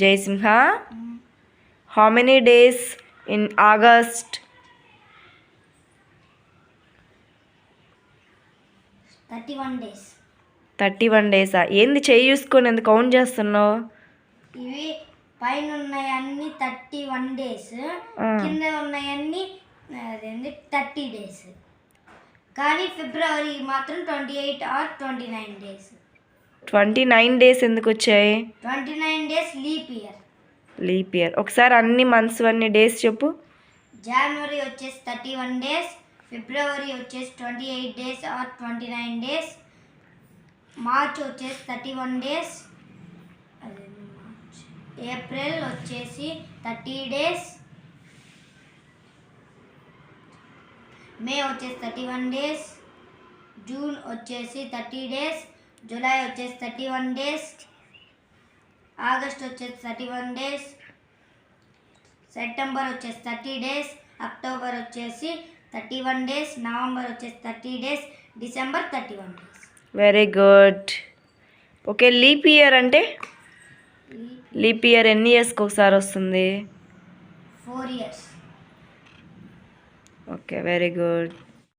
Jayasimha. How many days in August thirty one days thirty one డేసా ఏంది చేయి చూసుకొని ఎంత కౌంట్ చేస్తున్నావు? ఇవి పైన ఉన్నాయన్నీ థర్టీ వన్ డేస్. కింద ఉన్నాయన్నీ అదేంటి థర్టీ డేస్ కానీ ఫిబ్రవరి మాత్రం twenty eight or twenty nine days twenty nine days ఎందుకు వచ్చాయి? Twenty nine days leap year leap year ఒకసారి అన్ని మంత్స్ అన్ని డేస్ చెప్పు. జనవరి వచ్చేసి థర్టీ వన్ డేస్ ఫిబ్రవరి వచ్చేసి twenty eight days or twenty nine days March వచ్చేసి థర్టీ వన్ డేస్ ఏప్రిల్ వచ్చేసి థర్టీ డేస్ మే వచ్చేసి థర్టీ వన్ డేస్ జూన్ వచ్చేసి థర్టీ డేస్ జూలై వచ్చేసి థర్టీ వన్ డేస్ ఆగస్ట్ వచ్చేసి థర్టీ వన్ డేస్ సెప్టెంబర్ వచ్చేసి thirty days October వచ్చేసి thirty one days November వచ్చేసి thirty days December thirty one days. Very good okay leap year అంటే? Leap year ఎన్ని ఇయర్స్కి ఒకసారి వస్తుంది? Four years okay very good